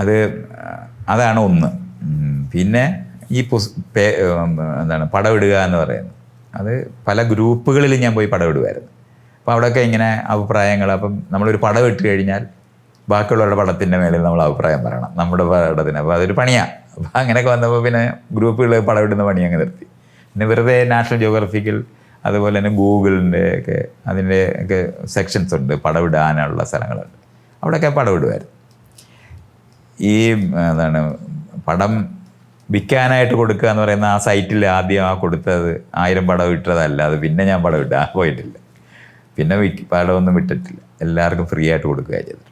അത് അതാണ് ഒന്ന്. പിന്നെ ഈ പുസ് എന്താണ് പടമിടുക എന്ന് പറയുന്നത്. അത് പല ഗ്രൂപ്പുകളിൽ ഞാൻ പോയി പടമിടുമായിരുന്നു അപ്പോൾ അവിടെയൊക്കെ ഇങ്ങനെ അഭിപ്രായങ്ങൾ അപ്പം നമ്മളൊരു പടം ഇട്ട് കഴിഞ്ഞാൽ ബാക്കിയുള്ളവരുടെ പടത്തിന്റെ മേലിൽ നമ്മൾ അഭിപ്രായം പറയണം. നമ്മുടെ പടത്തിന്. അപ്പോൾ അതൊരു പണിയാണ് അപ്പോൾ അങ്ങനെയൊക്കെ വന്നപ്പോൾ പിന്നെ ഗ്രൂപ്പുകൾ പടമിടുന്ന പണി അങ്ങ് നിർത്തി. പിന്നെ വെറുതെ നാഷണൽ ജിയോഗ്രഫിക്കൽ അതുപോലെ തന്നെ ഗൂഗിളിന്റെ ഒക്കെ അതിന്റെ ഒക്കെ സെക്ഷൻസ് ഉണ്ട്. പടമിടാനുള്ള സ്ഥലങ്ങളുണ്ട്. അവിടെയൊക്കെ പടമിടുമായിരുന്നു ഈ എന്താണ് പടം വിൽക്കാനായിട്ട് കൊടുക്കുക എന്ന് പറയുന്ന ആ സൈറ്റിൽ ആദ്യം ആ കൊടുത്തത് ആയിരം പടം ഇട്ടതല്ല അത് പിന്നെ ഞാൻ പടം ഇട്ടാൻ പോയിട്ടില്ല. പിന്നെ പടമൊന്നും വിട്ടിട്ടില്ല. എല്ലാവർക്കും ഫ്രീ ആയിട്ട് കൊടുക്കുക ചെയ്തിട്ടുള്ളത്.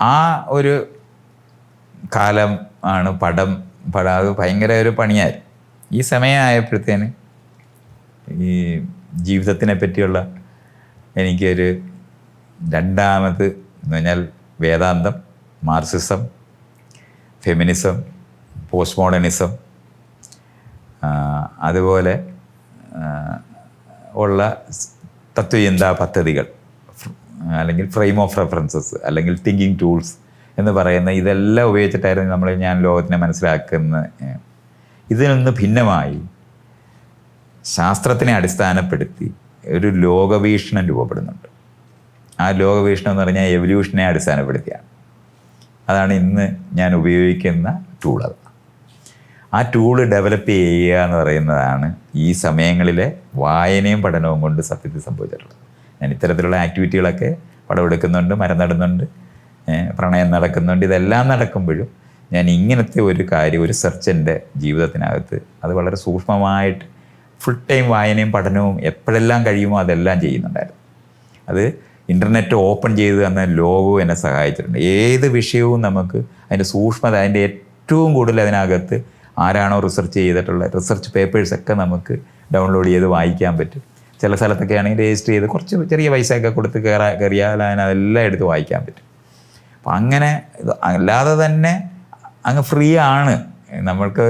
ആ ഒരു കാലം ആണ് പടം പടം അത് ഭയങ്കര ഒരു പണിയായിരുന്നു ഈ സമയമായപ്പോഴത്തേന് ഈ ജീവിതത്തിനെ പറ്റിയുള്ള എനിക്കൊരു രണ്ടാമത് എന്ന് പറഞ്ഞാൽ വേദാന്തം. മാർസിസം ഫെമിനിസം പോസ്റ്റ് മോഡേണിസം അതുപോലെ ഉള്ള തത്വചിന്താ പദ്ധതികൾ അല്ലെങ്കിൽ ഫ്രെയിം ഓഫ് റെഫറൻസസ് അല്ലെങ്കിൽ തിങ്കിങ് ടൂൾസ് എന്ന് പറയുന്ന ഇതെല്ലാം ഉപയോഗിച്ചിട്ടായിരുന്നു നമ്മൾ ഞാൻ ലോകത്തിനെ മനസ്സിലാക്കുന്ന ഇതിൽ നിന്ന് ഭിന്നമായി ശാസ്ത്രത്തിനെ അടിസ്ഥാനപ്പെടുത്തി ഒരു ലോകവീക്ഷണം രൂപപ്പെടുന്നുണ്ട്. ആ ലോകവീക്ഷണം എന്ന് പറഞ്ഞാൽ എവല്യൂഷനെ അടിസ്ഥാനപ്പെടുത്തിയാണ്. അതാണ് ഇന്ന് ഞാൻ ഉപയോഗിക്കുന്ന ടൂൾ അത്. ആ ടൂൾ ഡെവലപ്പ് ചെയ്യുക എന്ന് പറയുന്നതാണ് ഈ സമയങ്ങളിലെ വായനയും പഠനവും കൊണ്ട് സത്യത്തിൽ സംഭവിച്ചിട്ടുള്ളത്. ഞാൻ ഇത്തരത്തിലുള്ള ആക്ടിവിറ്റികളൊക്കെ പടമെടുക്കുന്നുണ്ട് മരം നടുന്നുണ്ട് പ്രണയം നടക്കുന്നുണ്ട് ഇതെല്ലാം നടക്കുമ്പോഴും ഞാൻ ഇങ്ങനത്തെ ഒരു കാര്യം ഒരു സെർച്ചന്റെ ജീവിതത്തിനകത്ത് അത് വളരെ സൂക്ഷ്മമായിട്ട് ഫുൾ ടൈം വായനയും പഠനവും എപ്പോഴെല്ലാം കഴിയുമോ അതെല്ലാം ചെയ്യുന്നുണ്ടായിരുന്നു. അത് ഇന്റർനെറ്റ് ഓപ്പൺ ചെയ്ത് തന്ന ലോകവും എന്നെ സഹായിച്ചിട്ടുണ്ട്. ഏത് വിഷയവും നമുക്ക് അതിന്റെ സൂക്ഷ്മത അതിന്റെ ഏറ്റവും കൂടുതൽ അതിനകത്ത് ആരാണോ റിസർച്ച് ചെയ്തിട്ടുള്ള റിസർച്ച് പേപ്പേഴ്സൊക്കെ നമുക്ക് ഡൗൺലോഡ് ചെയ്ത് വായിക്കാൻ പറ്റും. ചില സ്ഥലത്തൊക്കെ ആണെങ്കിൽ രജിസ്റ്റർ ചെയ്ത് കുറച്ച് ചെറിയ പൈസയൊക്കെ കൊടുത്ത് കയറാ കയറിയാൽ അതിനെല്ലാം എടുത്ത് വായിക്കാൻ പറ്റും. അപ്പം അങ്ങനെ അല്ലാതെ തന്നെ അങ്ങ് ഫ്രീ ആണ്. നമ്മൾക്ക്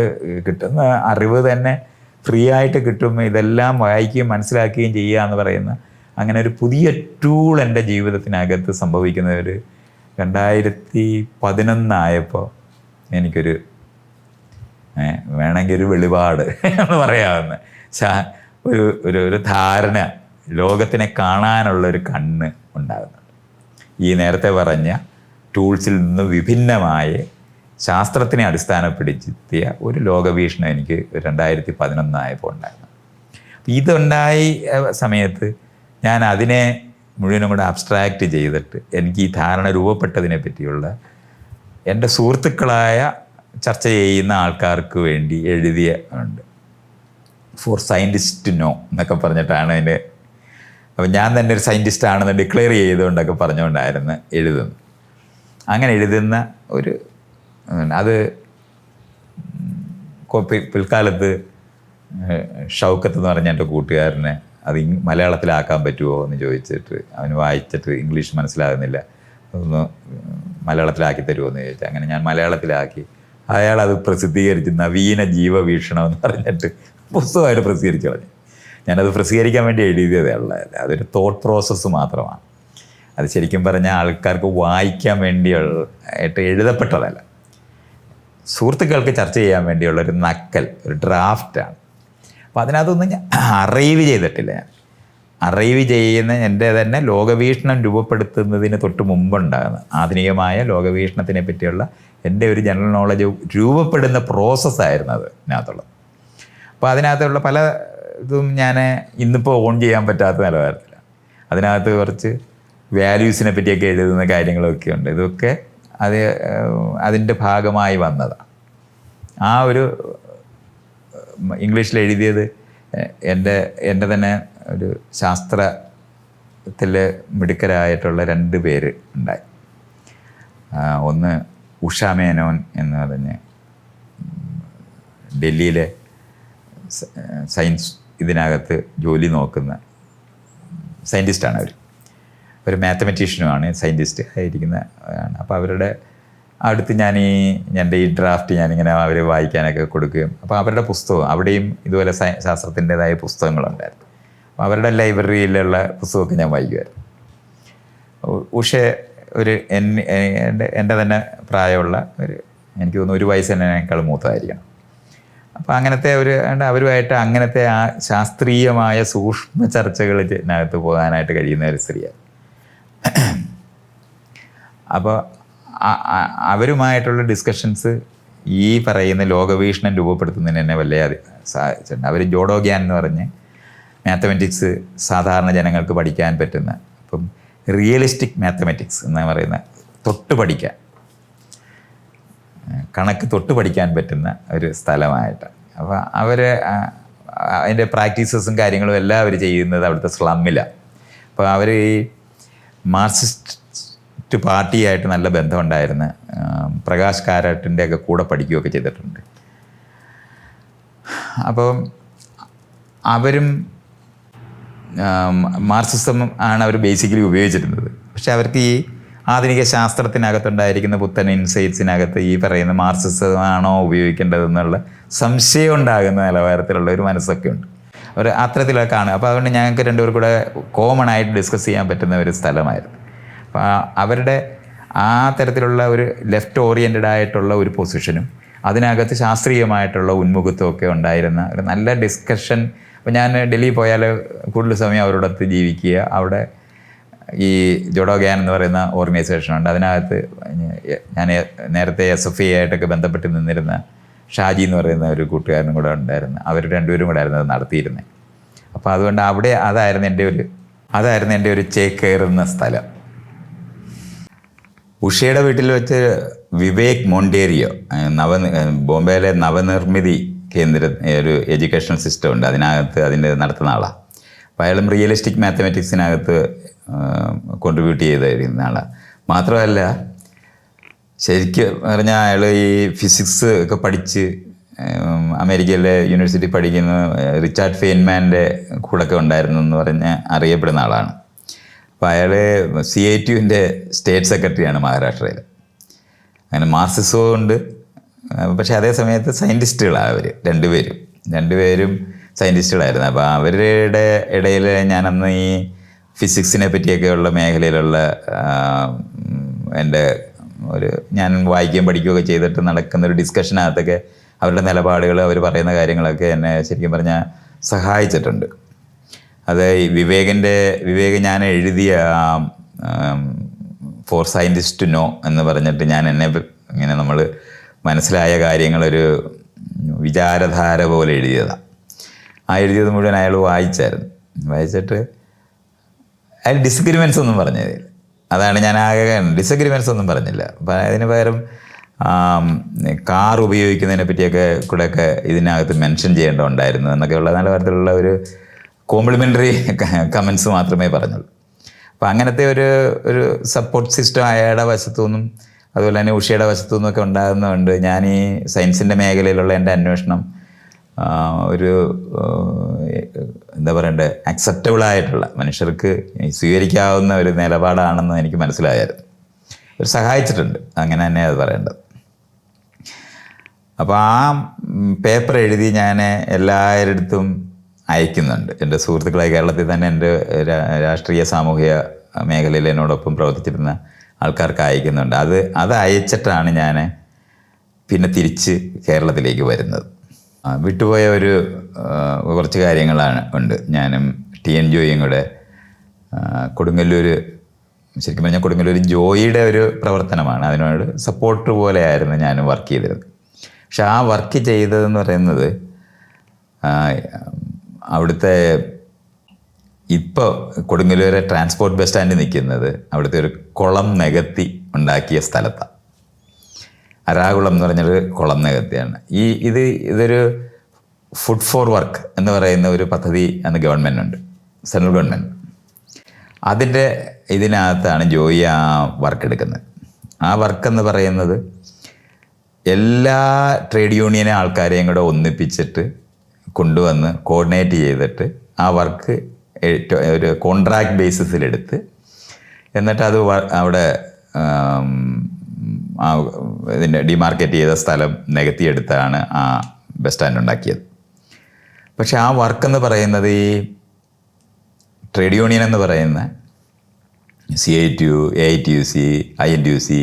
കിട്ടുന്ന അറിവ് തന്നെ ഫ്രീ ആയിട്ട് കിട്ടും. ഇതെല്ലാം വായിക്കുകയും മനസ്സിലാക്കുകയും ചെയ്യുക എന്ന് പറയുന്ന അങ്ങനെ ഒരു പുതിയ ടൂൾ എന്റെ ജീവിതത്തിനകത്ത് സംഭവിക്കുന്ന ഒരു രണ്ടായിരത്തി പതിനൊന്നായപ്പോൾ എനിക്കൊരു വേണമെങ്കിൽ ഒരു വെളിപാട് എന്ന് പറയാവുന്ന. ഒരു ഒരു ഒരു ധാരണ ലോകത്തിനെ കാണാനുള്ള ഒരു കണ്ണ് ഉണ്ടാകുന്നുണ്ട് ഈ നേരത്തെ പറഞ്ഞ ടൂൾസിൽ നിന്ന് വിഭിന്നമായ ശാസ്ത്രത്തിനെ അടിസ്ഥാനപ്പെടുത്തിയ ഒരു ലോകവീക്ഷണം എനിക്ക് രണ്ടായിരത്തി പതിനൊന്നായപ്പോൾ ഉണ്ടായിരുന്നു. ഇതുണ്ടായി സമയത്ത് ഞാൻ അതിനെ മുഴുവനും കൂടെ അബ്സ്ട്രാക്റ്റ് ചെയ്തിട്ട് എനിക്ക് ഈ ധാരണ രൂപപ്പെട്ടതിനെ പറ്റിയുള്ള എന്റെ സുഹൃത്തുക്കളായ ചർച്ച ചെയ്യുന്ന ആൾക്കാർക്ക് വേണ്ടി എഴുതിയ ഉണ്ട്. ഫോർ സയന്റിസ്റ്റ് നോ എന്നൊക്കെ പറഞ്ഞിട്ടാണ് അതിന്റെ അപ്പം ഞാൻ തന്നെ ഒരു സയന്റിസ്റ്റ് ആണെന്ന് ഡിക്ലെയർ ചെയ്തുകൊണ്ടൊക്കെ പറഞ്ഞുകൊണ്ടായിരുന്നു എഴുതുന്നത്. അങ്ങനെ എഴുതുന്ന ഒരു അത് പിൽക്കാലത്ത് ഷൗക്കത്ത് എന്ന് പറഞ്ഞ എന്റെ കൂട്ടുകാരനെ അത് മലയാളത്തിലാക്കാൻ പറ്റുമോ എന്ന് ചോദിച്ചിട്ട് അവന് വായിച്ചിട്ട് ഇംഗ്ലീഷ് മനസ്സിലാകുന്നില്ല. ഒന്ന് മലയാളത്തിലാക്കി തരുമോ എന്ന് ചോദിച്ചു. അങ്ങനെ ഞാൻ മലയാളത്തിലാക്കി. അയാൾ അത് പ്രസിദ്ധീകരിച്ച് നവീന ജീവവീക്ഷണം എന്ന് പറഞ്ഞിട്ട് പുസ്തകമായിട്ട് പ്രസിദ്ധീകരിച്ചു കളഞ്ഞു. ഞാനത് പ്രസിദ്ധീകരിക്കാൻ വേണ്ടി എഴുതിയതേ ഉള്ളത് അതൊരു തോട്ട് പ്രോസസ്സ് മാത്രമാണ്. അത് ശരിക്കും പറഞ്ഞാൽ ആൾക്കാർക്ക് വായിക്കാൻ വേണ്ടിയുള്ള ആയിട്ട് എഴുതപ്പെട്ടതല്ല. സുഹൃത്തുക്കൾക്ക് ചർച്ച ചെയ്യാൻ വേണ്ടിയുള്ള ഒരു നക്കൽ ഒരു ഡ്രാഫ്റ്റാണ് അപ്പോൾ അതിനകത്തൊന്നും ഞാൻ അറൈവ് ചെയ്തിട്ടില്ല ഞാൻ. അറൈവ് ചെയ്യുന്ന എന്റെ തന്നെ ലോകവീക്ഷണം രൂപപ്പെടുത്തുന്നതിന് തൊട്ട് മുമ്പുണ്ടാകുന്ന ആധുനികമായ ലോകവീക്ഷണത്തിനെ പറ്റിയുള്ള എന്റെ ഒരു ജനറൽ നോളജ് രൂപപ്പെടുന്ന പ്രോസസ്സായിരുന്നു അത് ഇതിനകത്തുള്ളത്. അപ്പോൾ അതിനകത്തുള്ള പല ഇതും ഞാൻ ഇന്നിപ്പോൾ ഓൺ ചെയ്യാൻ പറ്റാത്ത നിലവാരത്തിലാണ് അതിനകത്ത് കുറച്ച് വാല്യൂസിനെ പറ്റിയൊക്കെ എഴുതുന്ന കാര്യങ്ങളൊക്കെ ഉണ്ട്. ഇതൊക്കെ അത് അതിന്റെ ഭാഗമായി വന്നതാണ് ആ ഒരു ഇംഗ്ലീഷിൽ എഴുതിയത് എന്റെ എന്റെ തന്നെ ഒരു ശാസ്ത്രത്തിൽ മിടുക്കരായിട്ടുള്ള രണ്ട് പേര് ഉണ്ടായി. ഒന്ന് ഉഷ മേനോൻ എന്ന് പറഞ്ഞ് ഡൽഹിയിലെ സയൻസ് ഇതിനകത്ത് ജോലി നോക്കുന്ന സയന്റിസ്റ്റാണ് അവർ ഒരു മാത്തമെറ്റീഷ്യനുമാണ് സയന്റിസ്റ്റ് ആയിരിക്കുന്ന അപ്പോൾ അവരുടെ അടുത്ത് ഞാൻ ഈ എന്റെ ഈ ഡ്രാഫ്റ്റ് ഞാനിങ്ങനെ അവർ വായിക്കാനൊക്കെ കൊടുക്കുകയും അപ്പോൾ അവരുടെ പുസ്തകം അവിടെയും ഇതുപോലെ ശാസ്ത്രത്തിന്റെതായ പുസ്തകങ്ങളുണ്ടായിരുന്നു. അപ്പോൾ അവരുടെ ലൈബ്രറിയിലുള്ള പുസ്തകമൊക്കെ ഞാൻ വായിക്കുമായിരുന്നു. ഉഷ ഒരു എന്റെ എന്റെ തന്നെ പ്രായമുള്ള ഒരു എനിക്ക് തോന്നുന്നു ഒരു വയസ്സ് എന്നേക്കാൾ മൂത്തതായിരിക്കണം. അപ്പോൾ അങ്ങനത്തെ ഒരു അവരുമായിട്ട് അങ്ങനത്തെ ആ ശാസ്ത്രീയമായ സൂക്ഷ്മ ചർച്ചകളിനകത്ത് പോകാനായിട്ട് കഴിയുന്ന ഒരു സ്ത്രീയാണ് അപ്പോൾ അവരുമായിട്ടുള്ള ഡിസ്കഷൻസ് ഈ പറയുന്ന ലോകവീക്ഷണം രൂപപ്പെടുത്തുന്നതിന് എന്നെ വല്ലാതെ സഹായിച്ചിട്ടുണ്ട്. അവർ ജോഡോഗ്യാൻ എന്ന് പറഞ്ഞ് മാത്തമെറ്റിക്സ് സാധാരണ ജനങ്ങൾക്ക് പഠിക്കാൻ പറ്റുന്ന ഇപ്പം റിയലിസ്റ്റിക് മാത്തമെറ്റിക്സ് എന്ന് പറയുന്ന തൊട്ട് പഠിക്കാൻ കണക്ക് തൊട്ട് പഠിക്കാൻ പറ്റുന്ന ഒരു സ്ഥലമായിട്ട്. അപ്പോൾ അവർ അതിന്റെ പ്രാക്ടീസസും കാര്യങ്ങളും എല്ലാം അവർ ചെയ്യുന്നത് അവിടുത്തെ സ്ലമ്മിലാണ് അപ്പോൾ അവർ ഈ മാർക്സിസ്റ്റ് പാർട്ടിയായിട്ട് നല്ല ബന്ധമുണ്ടായിരുന്ന. പ്രകാശ് കാരാട്ടിന്റെ ഒക്കെ കൂടെ പഠിക്കുകയൊക്കെ ചെയ്തിട്ടുണ്ട്. അപ്പോൾ അവരും മാർസിസം ആണ് അവർ ബേസിക്കലി ഉപയോഗിച്ചിരുന്നത് പക്ഷെ അവർക്ക് ഈ ആധുനിക ശാസ്ത്രത്തിനകത്തുണ്ടായിരിക്കുന്ന പുത്തൻ ഇൻസൈറ്റ്സിനകത്ത് ഈ പറയുന്ന മാർസിസമാണോ ഉപയോഗിക്കേണ്ടതെന്നുള്ള സംശയം ഉണ്ടാകുന്ന നിലവാരത്തിലുള്ള ഒരു മനസ്സൊക്കെ ഉണ്ട്. അവർ അത്തരത്തിലൊക്കെ കാണുക അപ്പോൾ അതുകൊണ്ട് ഞങ്ങൾക്ക് രണ്ടുപേർ കൂടെ കോമൺ ആയിട്ട് ഡിസ്കസ് ചെയ്യാൻ പറ്റുന്ന ഒരു സ്ഥലമായിരുന്നു. അവരുടെ ആ തരത്തിലുള്ള ഒരു ലെഫ്റ്റ് ഓറിയന്റഡ് ആയിട്ടുള്ള ഒരു പൊസിഷനും അതിനകത്ത് ശാസ്ത്രീയമായിട്ടുള്ള ഉന്മുഖത്വമൊക്കെ ഉണ്ടായിരുന്ന ഒരു നല്ല ഡിസ്കഷൻ. അപ്പോൾ ഞാൻ ഡൽഹി പോയാൽ കൂടുതൽ സമയം അവരോടൊത്ത് ജീവിക്കുക. അവിടെ ഈ ജോഡോ ഗ്യാൻ എന്ന് പറയുന്ന ഓർഗനൈസേഷനുണ്ട് അതിനകത്ത് ഞാൻ നേരത്തെ എസ് എഫ് ഐ ആയിട്ടൊക്കെ ബന്ധപ്പെട്ട് നിന്നിരുന്ന ഷാജി എന്ന് പറയുന്ന ഒരു കൂട്ടുകാരനും കൂടെ ഉണ്ടായിരുന്നു. അവർ രണ്ടുപേരും കൂടെ ആയിരുന്നു അത് നടത്തിയിരുന്നത് അപ്പോൾ അതുകൊണ്ട് അവിടെ അതായിരുന്നു എന്റെ ഒരു അതായിരുന്നു എന്റെ ഒരു ചേക്കേറുന്ന സ്ഥലം. ഉഷയുടെ വീട്ടിൽ വെച്ച് വിവേക് മോണ്ടേരിയോ നവ ബോംബെയിലെ നവനിർമ്മിതി കേന്ദ്ര ഒരു എഡ്യൂക്കേഷണൽ സിസ്റ്റം ഉണ്ട്. അതിനകത്ത് അതിന്റെ നടത്തുന്ന ആളാണ് അപ്പോൾ അയാളും റിയലിസ്റ്റിക് മാത്തമാറ്റിക്സിനകത്ത് കോൺട്രിബ്യൂട്ട് ചെയ്തിരുന്ന ആളാണ് മാത്രമല്ല ശരിക്കും പറഞ്ഞാൽ അയാൾ ഈ ഫിസിക്സ് ഒക്കെ പഠിച്ച് അമേരിക്കയിലെ യൂണിവേഴ്സിറ്റി പഠിക്കുന്ന റിച്ചാർഡ് ഫെയിൻമാന്റെ കൂടെയൊക്കെ ഉണ്ടായിരുന്നു എന്ന് പറഞ്ഞ് അറിയപ്പെടുന്ന ആളാണ്. അപ്പോൾ അയാൾ സി ഐ ടിയുവിന്റെ സ്റ്റേറ്റ് സെക്രട്ടറിയാണ് മഹാരാഷ്ട്രയിൽ അങ്ങനെ മാർസിസവും ഉണ്ട്. പക്ഷേ അതേ സമയത്ത് സയന്റിസ്റ്റുകളാണ് അവർ രണ്ടുപേരും. രണ്ടുപേരും സയന്റിസ്റ്റുകളായിരുന്നു അപ്പോൾ അവരുടെ ഇടയിൽ ഞാനന്ന് ഈ ഫിസിക്സിനെ പറ്റിയൊക്കെയുള്ള മേഖലയിലുള്ള എന്റെ ഒരു ഞാൻ വായിക്കുകയും പഠിക്കുകയൊക്കെ ചെയ്തിട്ട് നടക്കുന്ന ഒരു ഡിസ്കഷനകത്തൊക്കെ അവരുടെ നിലപാടുകൾ അവർ പറയുന്ന കാര്യങ്ങളൊക്കെ എന്നെ ശരിക്കും പറഞ്ഞാൽ സഹായിച്ചിട്ടുണ്ട്. അത് വിവേകന്റെ വിവേക് ഞാൻ എഴുതിയ ഫോർ സയന്റിസ്റ്റ് നോ എന്ന് പറഞ്ഞിട്ട് ഞാൻ എന്നെ ഇങ്ങനെ നമ്മൾ മനസ്സിലായ കാര്യങ്ങളൊരു വിചാരധാര പോലെ എഴുതിയതാണ് ആ എഴുതിയത് മുഴുവൻ അയാൾ വായിച്ചായിരുന്നു. വായിച്ചിട്ട് അയാൾ ഡിസഗ്രിമെൻസ് ഒന്നും പറഞ്ഞതില്ല അതാണ് ഞാൻ ആകെ ഡിസഗ്രിമെൻസ് ഒന്നും പറഞ്ഞില്ല. അപ്പം അതിന് പകരം കാർ ഉപയോഗിക്കുന്നതിനെ പറ്റിയൊക്കെ കൂടെയൊക്കെ ഇതിനകത്ത് മെൻഷൻ ചെയ്യേണ്ടതുണ്ടായിരുന്നു എന്നൊക്കെയുള്ള നല്ല തരത്തിലുള്ള ഒരു കോംപ്ലിമെന്ററി കമൻസ് മാത്രമേ പറഞ്ഞുള്ളൂ. അപ്പം അങ്ങനത്തെ ഒരു ഒരു സപ്പോർട്ട് സിസ്റ്റം അയാളുടെ വശത്തു നിന്നും അതുപോലെ തന്നെ ഉഷയുടെ വശത്തു നിന്നൊക്കെ ഉണ്ടാകുന്നതുകൊണ്ട് ഞാൻ ഈ സയൻസിന്റെ മേഖലയിലുള്ള എന്റെ അന്വേഷണം ഒരു എന്താ പറയണ്ടേ അക്സെപ്റ്റബിൾ ആയിട്ടുള്ള മനുഷ്യർക്ക് സ്വീകരിക്കാവുന്ന ഒരു നിലപാടാണെന്ന് എനിക്ക് മനസ്സിലായായിരുന്നു. ഒരു സഹായിച്ചിട്ടുണ്ട്. അങ്ങനെ തന്നെ അത് പറയേണ്ടത്. അപ്പോൾ ആ പേപ്പർ എഴുതി ഞാൻ എല്ലാവരിടത്തും അയക്കുന്നുണ്ട്. എന്റെ സുഹൃത്തുക്കളായ കേരളത്തിൽ തന്നെ എന്റെ രാഷ്ട്രീയ സാമൂഹിക മേഖലയിൽ എന്നോടൊപ്പം പ്രവർത്തിച്ചിരുന്ന ആൾക്കാർക്ക് അയക്കുന്നുണ്ട്. അത് അത് അയച്ചിട്ടാണ് ഞാൻ പിന്നെ തിരിച്ച് കേരളത്തിലേക്ക് വരുന്നത്. വിട്ടുപോയ ഒരു കുറച്ച് കാര്യങ്ങളാണ് ഉണ്ട്. ഞാനും ടി എൻ ജോയിയും കൂടെ കൊടുങ്ങല്ലൂർ ശരിക്കും പറഞ്ഞാൽ കൊടുങ്ങല്ലൂർ ജോയിയുടെ ഒരു പ്രവർത്തനമാണ്. അതിനോട് സപ്പോർട്ട് പോലെയായിരുന്നു ഞാനും വർക്ക് ചെയ്തിരുന്നത്. പക്ഷെ ആ വർക്ക് ചെയ്തതെന്ന് പറയുന്നത് അവിടുത്തെ ഇപ്പോൾ കൊടുങ്ങല്ലൂരെ ട്രാൻസ്പോർട്ട് ബസ് സ്റ്റാൻഡ് നിൽക്കുന്നത് അവിടുത്തെ ഒരു കുളം നികത്തി ഉണ്ടാക്കിയ സ്ഥലത്താണ് അരാകുളം എന്ന് പറഞ്ഞൊരു കുളം നികത്തിയാണ്. ഈ ഇത് ഇതൊരു ഫുഡ് ഫോർ വർക്ക് എന്ന് പറയുന്ന ഒരു പദ്ധതി അന്ന് ഗവൺമെന്റ് ഉണ്ട്. സെൻട്രൽ ഗവൺമെന്റ് അതിന്റെ ഇതിനകത്താണ് ജോയി ആ വർക്ക് എടുക്കുന്നത്. ആ വർക്ക് എന്ന് പറയുന്നത് എല്ലാ ട്രേഡ് യൂണിയൻ ആൾക്കാരെയും കൂടെ ഒന്നിപ്പിച്ചിട്ട് കൊണ്ടുവന്ന് കോർഡിനേറ്റ് ചെയ്തിട്ട് ആ വർക്ക് ഒരു കോൺട്രാക്ട് ബേസിസിലെടുത്ത് എന്നിട്ട് അത് അവിടെ ഇതിന്റെ ഡിമാർക്കറ്റ് ചെയ്ത സ്ഥലം നികത്തിയെടുത്താണ് ആ ബസ് സ്റ്റാൻഡ് ഉണ്ടാക്കിയത്. പക്ഷേ ആ വർക്ക് എന്ന് പറയുന്നത് ഈ ട്രേഡ് യൂണിയൻ എന്ന് പറയുന്ന C I T U A I T U C I N T U C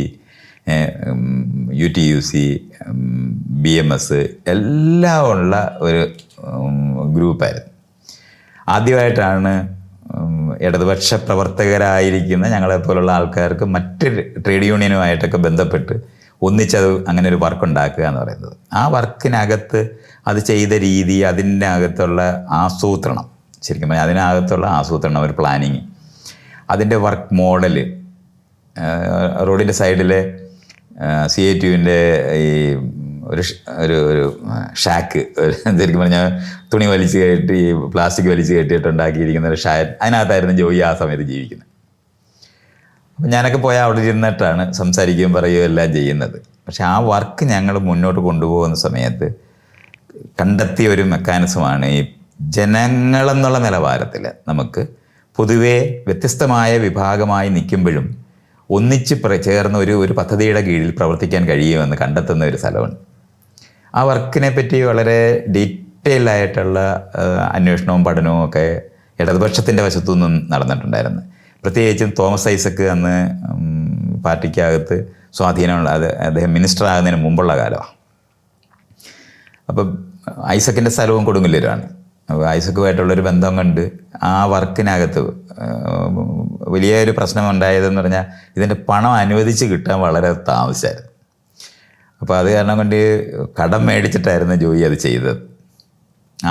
U T U C B M S എല്ലാം ഉള്ള ഒരു ഗ്രൂപ്പായിരുന്നു. ആദ്യമായിട്ടാണ് ഇടതുപക്ഷ പ്രവർത്തകരായിരിക്കുന്ന ഞങ്ങളെപ്പോലുള്ള ആൾക്കാർക്ക് മറ്റ് ട്രേഡ് യൂണിയനുമായിട്ടൊക്കെ ബന്ധപ്പെട്ട് ഒന്നിച്ചത് അങ്ങനെ ഒരു വർക്ക് ഉണ്ടാക്കുക എന്ന് പറയുന്നത്. ആ വർക്കിനകത്ത് അത് ചെയ്ത രീതി അതിന്റെ അകത്തുള്ള ആസൂത്രണം ശരിക്കും പറഞ്ഞാൽ അതിനകത്തുള്ള ആസൂത്രണം ഒരു പ്ലാനിങ് അതിന്റെ വർക്ക് മോഡൽ റോഡിന്റെ സൈഡിൽ സി ഐ ടുവിന്റെ ഈ ഒരു ഒരു ഒരു ഷാക്ക് ശരിക്കും പറഞ്ഞാൽ തുണി വലിച്ച് കയറ്റി പ്ലാസ്റ്റിക് വലിച്ച് കെട്ടിയിട്ട് ഉണ്ടാക്കിയിരിക്കുന്ന ഒരു ഷാ അതിനകത്തായിരുന്നു ജോയി ആ സമയത്ത് ജീവിക്കുന്നത്. അപ്പം ഞാനൊക്കെ പോയ അവിടെ ഇരുന്നിട്ടാണ് സംസാരിക്കുകയും പറയുകയും എല്ലാം ചെയ്യുന്നത്. പക്ഷേ ആ വർക്ക് ഞങ്ങൾ മുന്നോട്ട് കൊണ്ടുപോകുന്ന സമയത്ത് കണ്ടെത്തിയ ഒരു മെക്കാനിസമാണ് ഈ ജനങ്ങളെന്നുള്ള നിലവാരത്തിൽ നമുക്ക് പൊതുവേ വ്യത്യസ്തമായ വിഭാഗമായി നിൽക്കുമ്പോഴും ഒന്നിച്ച് ചേർന്ന ഒരു ഒരു പദ്ധതിയുടെ കീഴിൽ പ്രവർത്തിക്കാൻ കഴിയുമെന്ന് കണ്ടെത്തുന്ന ഒരു സ്ഥലമാണ് ആ വർക്കിനെ പറ്റി വളരെ ഡീറ്റെയിൽ ആയിട്ടുള്ള അന്വേഷണവും പഠനവും ഒക്കെ ഇടതുപക്ഷത്തിന്റെ വശത്തു നിന്നും നടന്നിട്ടുണ്ടായിരുന്നു. പ്രത്യേകിച്ചും തോമസ് ഐസക്ക് അന്ന് പാർട്ടിക്കകത്ത് സ്വാധീനമുള്ള അത് അദ്ദേഹം മിനിസ്റ്റർ ആകുന്നതിന് മുമ്പുള്ള കാലമാണ്. അപ്പം ഐസക്കിന്റെ സ്ഥലവും കൊടുങ്ങല്ലൂരാണ്. അപ്പോൾ ഐസക്കുമായിട്ടുള്ളൊരു ബന്ധം കൊണ്ട് ആ വർക്കിനകത്ത് വലിയൊരു പ്രശ്നം ഉണ്ടായതെന്ന് പറഞ്ഞാൽ ഇതിന്റെ പണം അനുവദിച്ച് കിട്ടാൻ വളരെ താമസിച്ചായിരുന്നു. അപ്പോൾ അത് കാരണം കൊണ്ട് കടം മേടിച്ചിട്ടായിരുന്നു ജോയി അത് ചെയ്തത്.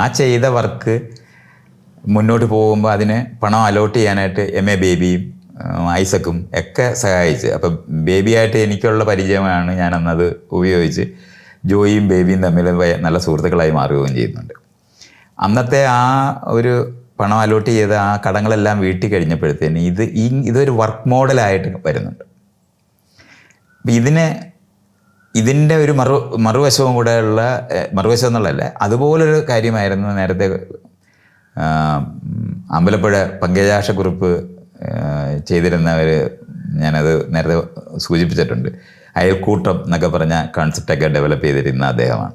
ആ ചെയ്ത വർക്ക് മുന്നോട്ട് പോകുമ്പോൾ അതിന് പണം അലോട്ട് ചെയ്യാനായിട്ട് എം എ ബേബിയും ഐസക്കും ഒക്കെ സഹായിച്ച്. അപ്പോൾ ബേബിയായിട്ട് എനിക്കുള്ള പരിചയമാണ് ഞാനന്നത് ഉപയോഗിച്ച് ജോയിയും ബേബിയും തമ്മിൽ നല്ല സുഹൃത്തുക്കളായി മാറുകയും ചെയ്യുന്നുണ്ട്. അന്നത്തെ ആ ഒരു പണം അലോട്ട് ചെയ്ത ആ കടങ്ങളെല്ലാം വീട്ടി കഴിഞ്ഞപ്പോഴത്തേന് ഇത് ഈ ഇതൊരു വർക്ക് മോഡലായിട്ട് വരുന്നുണ്ട്. ഇതിനെ ഇതിന്റെ ഒരു മറു മറുവശവും കൂടെ ഉള്ള മറുവശം എന്നുള്ളതല്ല അതുപോലൊരു കാര്യമായിരുന്നു നേരത്തെ അമ്പലപ്പുഴ പങ്കജാക്ഷക്കുറിപ്പ് ചെയ്തിരുന്ന ഒരു ഞാനത് നേരത്തെ സൂചിപ്പിച്ചിട്ടുണ്ട്. അയൽക്കൂട്ടം എന്നൊക്കെ പറഞ്ഞ കോൺസെപ്റ്റൊക്കെ ഡെവലപ്പ് ചെയ്തിരുന്ന അദ്ദേഹമാണ്.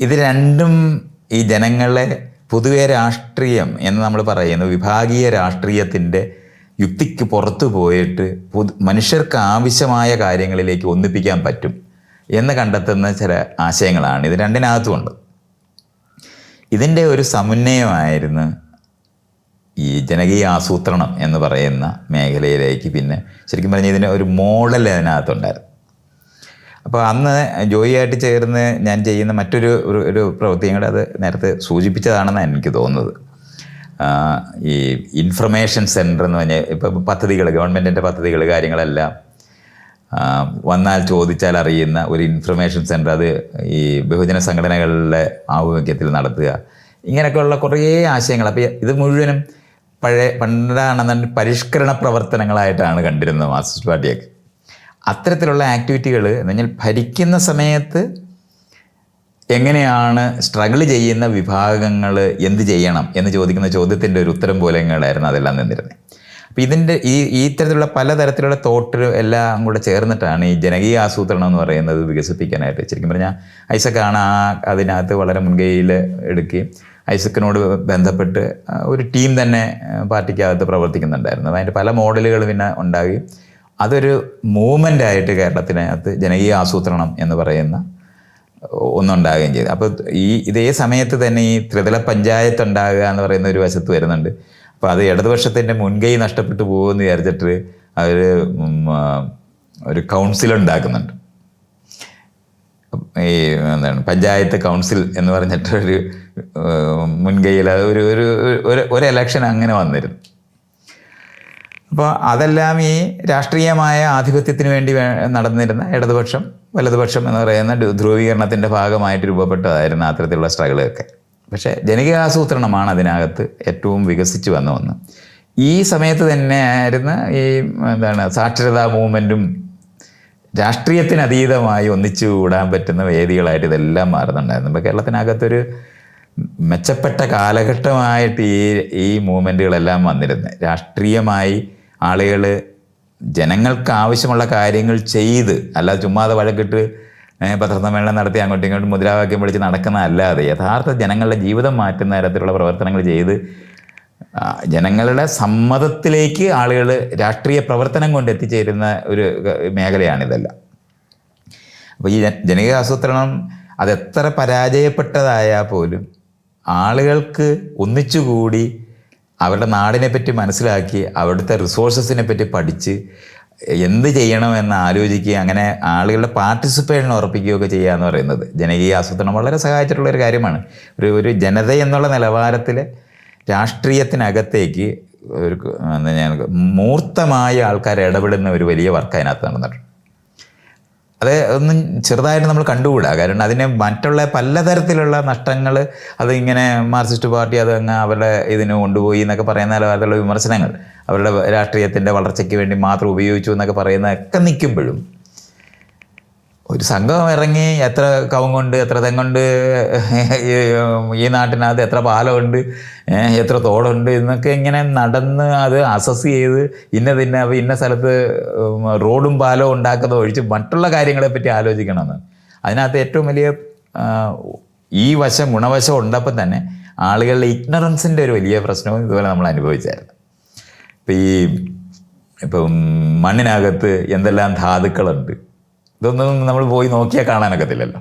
ഇത് രണ്ടും ഈ ജനങ്ങളെ പൊതുവെ രാഷ്ട്രീയം എന്ന് നമ്മൾ പറയുന്നു വിഭാഗീയ രാഷ്ട്രീയത്തിന്റെ യുക്തിക്ക് പുറത്തു പോയിട്ട് പൊതു മനുഷ്യർക്ക് ആവശ്യമായ കാര്യങ്ങളിലേക്ക് ഒന്നിപ്പിക്കാൻ പറ്റും എന്ന് കണ്ടെത്തുന്ന ചില ആശയങ്ങളാണ്. ഇത് രണ്ടിനകത്തുമുണ്ട്. ഇതിന്റെ ഒരു സമന്വയമായിരുന്നു ഈ ജനകീയ ആസൂത്രണം എന്ന് പറയുന്ന മേഖലയിലേക്ക് പിന്നെ ശരിക്കും പറഞ്ഞാൽ ഇതിന്റെ ഒരു മോഡൽ അതിനകത്തുണ്ടായിരുന്നു. അപ്പോൾ അന്ന് ജോയിയായിട്ട് ചേർന്ന് ഞാൻ ചെയ്യുന്ന മറ്റൊരു ഒരു ഒരു പ്രവൃത്തിയും കൂടെ അത് നേരത്തെ സൂചിപ്പിച്ചതാണെന്നാണ് എനിക്ക് തോന്നുന്നത്. ഈ ഇൻഫർമേഷൻ സെന്റർ എന്ന് പറഞ്ഞാൽ ഇപ്പോൾ പദ്ധതികൾ ഗവൺമെന്റിന്റെ പദ്ധതികൾ കാര്യങ്ങളെല്ലാം വന്നാൽ ചോദിച്ചാൽ അറിയുന്ന ഒരു ഇൻഫർമേഷൻ സെന്റർ അത് ഈ ബഹുജന സംഘടനകളുടെ ആഭിമുഖ്യത്തിൽ നടത്തുക. ഇങ്ങനെയൊക്കെയുള്ള കുറേ ആശയങ്ങൾ. അപ്പോൾ ഇത് മുഴുവനും പഴയ പണ്ടാണെന്നുണ്ടെങ്കിൽ പരിഷ്കരണ പ്രവർത്തനങ്ങളായിട്ടാണ് കണ്ടിരുന്നത് മാർക്സിസ്റ്റ് പാർട്ടിയൊക്കെ. അത്തരത്തിലുള്ള ആക്ടിവിറ്റികൾ എന്ന് പറഞ്ഞാൽ ഭരിക്കുന്ന സമയത്ത് എങ്ങനെയാണ് സ്ട്രഗിൾ ചെയ്യുന്ന വിഭാഗങ്ങൾ എന്ത് ചെയ്യണം എന്ന് ചോദിക്കുന്ന ചോദ്യത്തിന്റെ ഒരു ഉത്തരം പോലെ പോലെയായിരുന്നു അതെല്ലാം നിന്നിരുന്നത് അപ്പോൾ ഇതിന്റെ ഈ ഈ ഇത്തരത്തിലുള്ള പലതരത്തിലുള്ള തോട്ട് എല്ലാം കൂടെ ചേർന്നിട്ടാണ് ഈ ജനകീയ ആസൂത്രണം എന്ന് പറയുന്നത് വികസിപ്പിക്കാനായിട്ട് ശരിക്കും പറഞ്ഞാൽ ഐസക്കാണ് ആ അതിനകത്ത് വളരെ മുൻകൈയിൽ എടുക്കുകയും ഐസക്കിനോട് ബന്ധപ്പെട്ട് ഒരു ടീം തന്നെ പാർട്ടിക്കകത്ത് പ്രവർത്തിക്കുന്നുണ്ടായിരുന്നു. അതിന്റെ പല മോഡലുകൾ പിന്നെ ഉണ്ടാകുകയും അതൊരു മൂവ്മെന്റ് ആയിട്ട് കേരളത്തിനകത്ത് ജനകീയ ആസൂത്രണം എന്ന് പറയുന്ന ഒന്നുണ്ടാകുകയും ചെയ്തു. അപ്പോൾ ഈ ഇതേ സമയത്ത് തന്നെ ഈ ത്രിതല പഞ്ചായത്ത് ഉണ്ടാകുക എന്ന് പറയുന്ന ഒരു വശത്ത് വരുന്നുണ്ട്. അപ്പോൾ അത് ഇടതുപക്ഷത്തിന്റെ മുൻകൈ നഷ്ടപ്പെട്ടു പോകുമെന്ന് വിചാരിച്ചിട്ട് അവർ ഒരു കൗൺസിൽ ഉണ്ടാക്കുന്നുണ്ട്. ഈ എന്താണ് പഞ്ചായത്ത് കൗൺസിൽ എന്ന് പറഞ്ഞിട്ടൊരു മുൻകൈയിൽ അത് ഒരു ഒരു ഒരു- ഒരു എലക്ഷൻ അങ്ങനെ വന്നിരുന്നു. അപ്പോൾ അതെല്ലാം ഈ രാഷ്ട്രീയമായ ആധിപത്യത്തിന് വേണ്ടി നടന്നിരുന്ന ഇടതുപക്ഷം വലതുപക്ഷം എന്ന് പറയുന്ന ധ്രുവീകരണത്തിന്റെ ഭാഗമായിട്ട് രൂപപ്പെട്ടതായിരുന്നു അത്തരത്തിലുള്ള സ്ട്രഗിളൊക്കെ പക്ഷേ ജനകീയ ആസൂത്രണമാണ് അതിനകത്ത് ഏറ്റവും വികസിച്ച് വന്ന ഒന്ന്. ഈ സമയത്ത് തന്നെ ആയിരുന്നു ഈ എന്താണ് സാക്ഷരതാ മൂവ്മെന്റും രാഷ്ട്രീയത്തിനതീതമായി ഒന്നിച്ചു കൂടാൻ പറ്റുന്ന വേദികളായിട്ട് ഇതെല്ലാം മാറുന്നുണ്ടായിരുന്നു. ഇപ്പോൾ കേരളത്തിനകത്തൊരു മെച്ചപ്പെട്ട കാലഘട്ടമായിട്ട് ഈ ഈ മൂവ്മെന്റുകളെല്ലാം വന്നിരുന്നത് രാഷ്ട്രീയമായി ആളുകൾ ജനങ്ങൾക്ക് ആവശ്യമുള്ള കാര്യങ്ങൾ ചെയ്ത് അല്ലാതെ ചുമ്മാതെ വഴക്കിട്ട് പത്രസമ്മേളനം നടത്തി അങ്ങോട്ടും ഇങ്ങോട്ടും മുദ്രാവാക്യം വിളിച്ച് നടക്കുന്ന അല്ലാതെ യഥാർത്ഥ ജനങ്ങളുടെ ജീവിതം മാറ്റുന്ന തരത്തിലുള്ള പ്രവർത്തനങ്ങൾ ചെയ്ത് ജനങ്ങളുടെ സമ്മതത്തിലേക്ക് ആളുകൾ രാഷ്ട്രീയ പ്രവർത്തനം കൊണ്ട് എത്തിച്ചേരുന്ന ഒരു മേഖലയാണിതല്ല. അപ്പോൾ ഈ ജന- ജനകീയ ആസൂത്രണം അതെത്ര പരാജയപ്പെട്ടതായാൽ പോലും ആളുകൾക്ക് ഒന്നിച്ചുകൂടി അവരുടെ നാടിനെ പറ്റി മനസ്സിലാക്കി അവിടുത്തെ റിസോഴ്സസിനെ പറ്റി പഠിച്ച് എന്ത് ചെയ്യണമെന്ന് ആലോചിക്കുക അങ്ങനെ ആളുകളുടെ പാർട്ടിസിപ്പേഷൻ ഉറപ്പിക്കുകയൊക്കെ ചെയ്യുക എന്ന് പറയുന്നത് ജനകീയ ആസൂത്രണം വളരെ സഹായിച്ചിട്ടുള്ള ഒരു കാര്യമാണ്. ഒരു ഒരു ജനത എന്നുള്ള നിലവാരത്തിൽ രാഷ്ട്രീയത്തിനകത്തേക്ക് ഒരു മൂർത്തമായ ആൾക്കാർ ഇടപെടുന്ന ഒരു വലിയ വർക്ക് അതിനകത്ത് നടന്നിട്ടുണ്ട്. അത് ഒന്നും ചെറുതായിട്ട് നമ്മൾ കണ്ടുകൂടാ. കാരണം അതിന് മറ്റുള്ള പലതരത്തിലുള്ള നഷ്ടങ്ങൾ അത് ഇങ്ങനെ മാർക്സിസ്റ്റ് പാർട്ടി അത് അങ്ങ് അവരുടെ ഇതിന് കൊണ്ടുപോയി എന്നൊക്കെ പറയുന്ന തരത്തിലുള്ള വിമർശനങ്ങൾ അവരുടെ രാഷ്ട്രീയത്തിന്റെ വളർച്ചയ്ക്ക് വേണ്ടി മാത്രം ഉപയോഗിച്ചു എന്നൊക്കെ പറയുന്നതൊക്കെ നിൽക്കുമ്പോഴും ഒരു സംഘം ഇറങ്ങി എത്ര കവുങ്ങുണ്ട് എത്ര തെങ്ങുണ്ട് ഈ നാട്ടിനകത്ത് എത്ര പാലമുണ്ട് എത്ര തോടുണ്ട് എന്നൊക്കെ ഇങ്ങനെ നടന്ന് അത് അസസ് ചെയ്ത് ഇന്നതിന്ന ഇന്ന ഇന്ന സ്ഥലത്ത് റോഡും പാലവും ഉണ്ടാക്കുന്നത് ഒഴിച്ച് മറ്റുള്ള കാര്യങ്ങളെപ്പറ്റി ആലോചിക്കണമെന്ന്. അതിനകത്ത് ഏറ്റവും വലിയ ഈ വശം ഗുണവശം ഉണ്ടപ്പം തന്നെ ആളുകളുടെ ഇഗ്നറൻസിന്റെ ഒരു വലിയ പ്രശ്നവും ഇതുപോലെ നമ്മൾ അനുഭവിച്ചായിരുന്നു. ഇപ്പം ഈ ഇപ്പം മണ്ണിനകത്ത് എന്തെല്ലാം ധാതുക്കളുണ്ട് ഇതൊന്നും നമ്മൾ പോയി നോക്കിയാൽ കാണാനൊക്കത്തില്ലല്ലോ.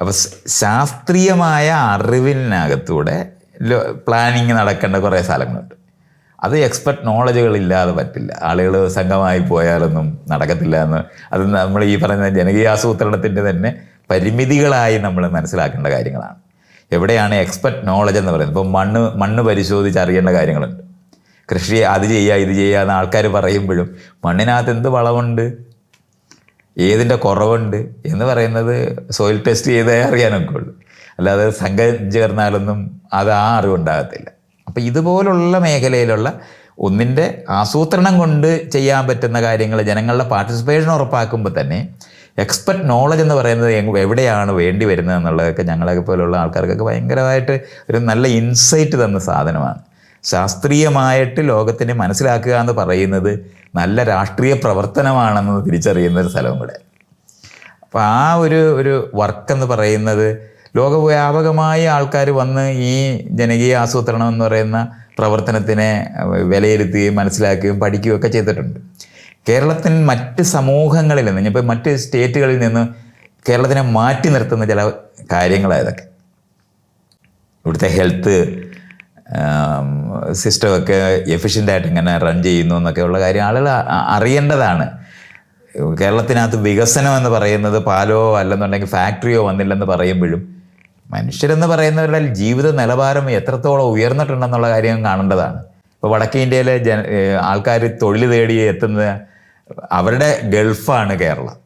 അപ്പോൾ ശാസ്ത്രീയമായ അറിവിനകത്തൂടെ പ്ലാനിങ് നടക്കേണ്ട കുറേ സ്ഥലങ്ങളുണ്ട്. അത് എക്സ്പെർട്ട് നോളജുകൾ ഇല്ലാതെ പറ്റില്ല. ആളുകൾ സംഘമായി പോയാലൊന്നും നടക്കത്തില്ല എന്ന് അത് നമ്മൾ ഈ പറയുന്ന ജനകീയ ആസൂത്രണത്തിന്റെ തന്നെ പരിമിതികളായി നമ്മൾ മനസ്സിലാക്കേണ്ട കാര്യങ്ങളാണ്. എവിടെയാണ് എക്സ്പെർട്ട് നോളജ് എന്ന് പറയുന്നത്? ഇപ്പം മണ്ണ് മണ്ണ് പരിശോധിച്ച് അറിയേണ്ട കാര്യങ്ങളുണ്ട്. കൃഷി അത് ചെയ്യുക ഇത് ചെയ്യുക എന്ന് ആൾക്കാർ പറയുമ്പോഴും മണ്ണിനകത്ത് എന്ത് വളമുണ്ട്? ഏതിന്റെ കുറവുണ്ട് എന്ന് പറയുന്നത് സോയിൽ ടെസ്റ്റ് ചെയ്തേ അറിയാനൊക്കെ ഉള്ളൂ. അല്ലാതെ സംഘം ചേർന്നാലൊന്നും അത് ആ അറിവുണ്ടാകത്തില്ല. അപ്പം ഇതുപോലുള്ള മേഖലയിലുള്ള ഒന്നിന്റെ ആസൂത്രണം കൊണ്ട് ചെയ്യാൻ പറ്റുന്ന കാര്യങ്ങൾ ജനങ്ങളുടെ പാർട്ടിസിപ്പേഷൻ ഉറപ്പാക്കുമ്പോൾ തന്നെ എക്സ്പെർട്ട് നോളജ് എന്ന് പറയുന്നത് എവിടെയാണ് വേണ്ടി വരുന്നത് എന്നുള്ളതൊക്കെ ഞങ്ങളെ പോലുള്ള ആൾക്കാർക്കൊക്കെ ഭയങ്കരമായിട്ട് ഒരു നല്ല ഇൻസൈറ്റ് തന്ന സാധനമാണ്. ശാസ്ത്രീയമായിട്ട് ലോകത്തിനെ മനസ്സിലാക്കുക എന്ന് പറയുന്നത് നല്ല രാഷ്ട്രീയ പ്രവർത്തനമാണെന്ന് തിരിച്ചറിയുന്ന ഒരു സ്ഥലവും കൂടെ അപ്പോൾ ആ ഒരു ഒരു വർക്ക് എന്ന് പറയുന്നത് ലോകവ്യാപകമായി ആൾക്കാർ വന്ന് ഈ ജനകീയ ആസൂത്രണം എന്ന് പറയുന്ന പ്രവർത്തനത്തിനെ വിലയിരുത്തുകയും മനസ്സിലാക്കുകയും പഠിക്കുകയും ഒക്കെ ചെയ്തിട്ടുണ്ട്. കേരളത്തിന് മറ്റ് സമൂഹങ്ങളിൽ നിന്ന് ഇനിയിപ്പോൾ മറ്റ് സ്റ്റേറ്റുകളിൽ നിന്ന് കേരളത്തിനെ മാറ്റി നിർത്തുന്ന ചില കാര്യങ്ങളായതൊക്കെ. ഇവിടുത്തെ ഹെൽത്ത് സിസ്റ്റമൊക്കെ എഫിഷ്യന്റായിട്ട് എങ്ങനെ റൺ ചെയ്യുന്നു എന്നൊക്കെ ഉള്ള കാര്യം ആളുകൾ അറിയേണ്ടതാണ്. കേരളത്തിനകത്ത് വികസനം എന്ന് പറയുന്നത് പാലോ അല്ലെന്നുണ്ടെങ്കിൽ ഫാക്ടറിയോ വന്നില്ലെന്ന് പറയുമ്പോഴും മനുഷ്യരെന്ന് പറയുന്നവരുടെ ജീവിത നിലവാരം എത്രത്തോളം ഉയർന്നിട്ടുണ്ടെന്നുള്ള കാര്യം കാണേണ്ടതാണ്. ഇപ്പോൾ വടക്കേ ഇന്ത്യയിലെ ജന ആൾക്കാർ തൊഴിൽ തേടി എത്തുന്നത് അവരുടെ ഗൾഫാണ് കേരളം.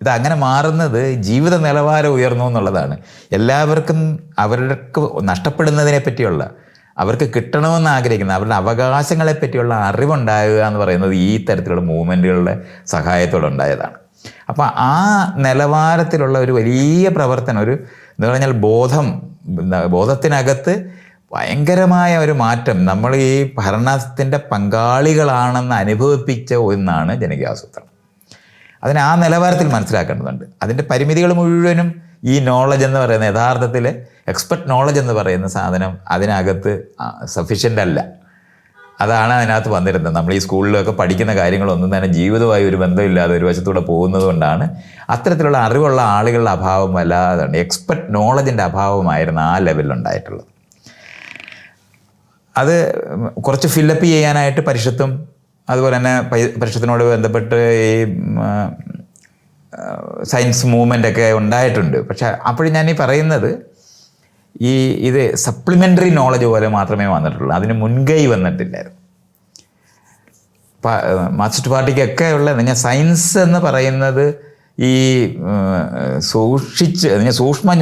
ഇത് അങ്ങനെ മാറുന്നത് ജീവിത നിലവാരം ഉയർന്നു എന്നുള്ളതാണ്. എല്ലാവർക്കും അവർക്ക് നഷ്ടപ്പെടുന്നതിനെ പറ്റിയുള്ള അവർക്ക് കിട്ടണമെന്ന് ആഗ്രഹിക്കുന്ന അവരുടെ അവകാശങ്ങളെ പറ്റിയുള്ള അറിവുണ്ടാകുക എന്ന് പറയുന്നത് ഈ തരത്തിലുള്ള മൂവ്മെന്റുകളുടെ സഹായത്തോടെ ഉണ്ടായതാണ്. അപ്പോൾ ആ നിലവാരത്തിലുള്ള ഒരു വലിയ പ്രവർത്തനം ഒരു എന്ന് പറഞ്ഞാൽ ബോധം ബോധത്തിനകത്ത് ഭയങ്കരമായ ഒരു മാറ്റം. നമ്മൾ ഈ ഭരണത്തിന്റെ പങ്കാളികളാണെന്ന് അനുഭവിപ്പിച്ച ഒന്നാണ് ജനകീയാസൂത്രണം അതിനെ ആ നിലവാരത്തിൽ മനസ്സിലാക്കേണ്ടതുണ്ട്. അതിന്റെ പരിമിതികൾ മുഴുവനും ഈ നോളജ് എന്ന് പറയുന്ന യഥാർത്ഥത്തിൽ എക്സ്പെർട്ട് നോളജ് എന്ന് പറയുന്ന സാധനം അതിനകത്ത് സഫീഷ്യന്റ് അല്ല. അതാണ് അതിനകത്ത് വന്നിരുന്നത്. നമ്മൾ ഈ സ്കൂളിലൊക്കെ പഠിക്കുന്ന കാര്യങ്ങളൊന്നും തന്നെ ജീവിതമായി ഒരു ബന്ധമില്ലാതെ ഒരു വശത്തൂടെ പോകുന്നത് കൊണ്ടാണ് അത്തരത്തിലുള്ള അറിവുള്ള ആളുകളുടെ അഭാവം വല്ലാതാണ് എക്സ്പെർട്ട് നോളജിന്റെ അഭാവമായിരുന്നു ആ ലെവലിലുണ്ടായിട്ടുള്ളത് അത് കുറച്ച് ഫില്ലപ്പ് ചെയ്യാനായിട്ട് പരിഷത്തും അതുപോലെ തന്നെ പരി- പരിഷത്തിനോട് ബന്ധപ്പെട്ട് ഈ സയൻസ് മൂവ്മെന്റ് ഒക്കെ ഉണ്ടായിട്ടുണ്ട്. പക്ഷേ അപ്പോഴും ഞാൻ ഈ പറയുന്നത് ഈ ഇത് സപ്ലിമെന്ററി നോളജ് പോലെ മാത്രമേ വന്നിട്ടുള്ളൂ. അതിന് മുൻകൈ വന്നിട്ടില്ലായിരുന്നു. മാർക്സിസ്റ്റ് പാർട്ടിക്കൊക്കെ ഉള്ള ഞാൻ സയൻസ് എന്ന് പറയുന്നത് ഈ സൂക്ഷിച്ച് സൂക്ഷ്മ